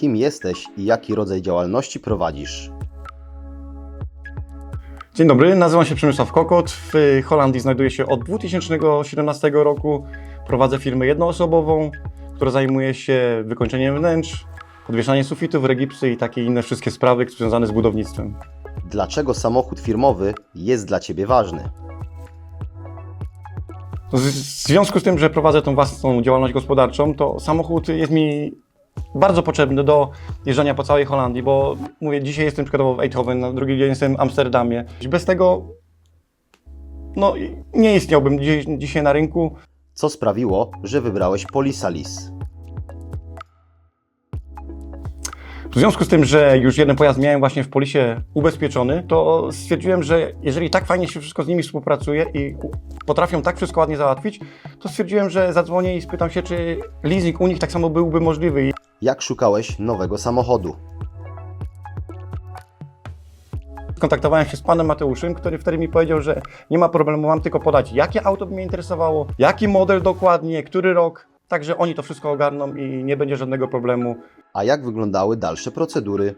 Kim jesteś i jaki rodzaj działalności prowadzisz? Dzień dobry, nazywam się Przemysław Kokot. W Holandii znajduję się od 2017 roku. Prowadzę firmę jednoosobową, która zajmuje się wykończeniem wnętrz, podwieszaniem sufitów, regipsy i takie inne wszystkie sprawy związane z budownictwem. Dlaczego samochód firmowy jest dla Ciebie ważny? W w związku z tym, że prowadzę tą własną działalność gospodarczą, to samochód jest mi bardzo potrzebny do jeżdżenia po całej Holandii, bo mówię, dzisiaj jestem przykładowo w Eindhoven, na drugi dzień jestem w Amsterdamie. Bez tego no, nie istniałbym dzisiaj, dzisiaj na rynku. Co sprawiło, że wybrałeś Polisalis? W związku z tym, że już jeden pojazd miałem właśnie w polisie ubezpieczony, to stwierdziłem, że jeżeli tak fajnie się wszystko z nimi współpracuje i potrafią tak wszystko ładnie załatwić, to stwierdziłem, że zadzwonię i spytam się, czy leasing u nich tak samo byłby możliwy. Jak szukałeś nowego samochodu? Kontaktowałem się z panem Mateuszem, który wtedy mi powiedział, że nie ma problemu, mam tylko podać, jakie auto by mnie interesowało, jaki model dokładnie, który rok. Także oni to wszystko ogarną i nie będzie żadnego problemu. A jak wyglądały dalsze procedury?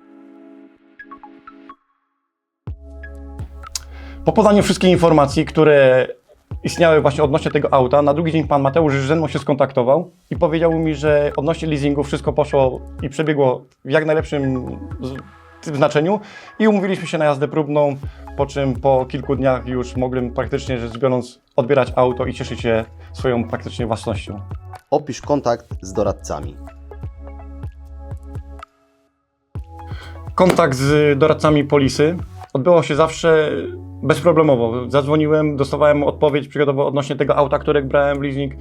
Po podaniu wszystkich informacji, które istniały właśnie odnośnie tego auta, na drugi dzień pan Mateusz ze mną się skontaktował i powiedział mi, że odnośnie leasingu wszystko poszło i przebiegło w jak najlepszym z- znaczeniu i umówiliśmy się na jazdę próbną, po czym po kilku dniach już mogłem praktycznie rzecz biorąc odbierać auto i cieszyć się swoją praktycznie własnością. Opisz kontakt z doradcami. Kontakt z doradcami polisy odbywał się zawsze bezproblemowo. Zadzwoniłem, dostawałem odpowiedź przykładowo odnośnie tego auta, które brałem w leasing,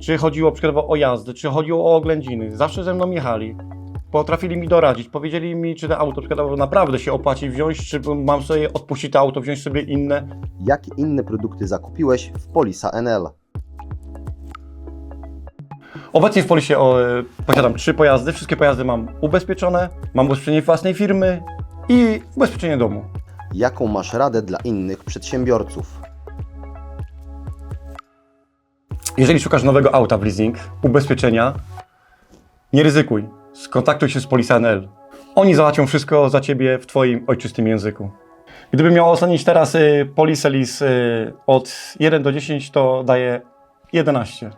czy chodziło przykładowo o jazdę, czy chodziło o oględziny. Zawsze ze mną jechali. Potrafili mi doradzić, powiedzieli mi, czy to auto przykładowo naprawdę się opłaci wziąć, czy mam sobie odpuścić to auto, wziąć sobie inne. Jakie inne produkty zakupiłeś w Polisa NL? Obecnie w polisie o, e, posiadam trzy pojazdy. Wszystkie pojazdy mam ubezpieczone, mam ubezpieczenie własnej firmy i ubezpieczenie domu. Jaką masz radę dla innych przedsiębiorców? Jeżeli szukasz nowego auta w leasing, ubezpieczenia, nie ryzykuj. Skontaktuj się z Polisa NL. Oni załatwią wszystko za ciebie w twoim ojczystym języku. Gdybym miał ocenić teraz y, Poliselis y, od 1 do 10, to daję 11.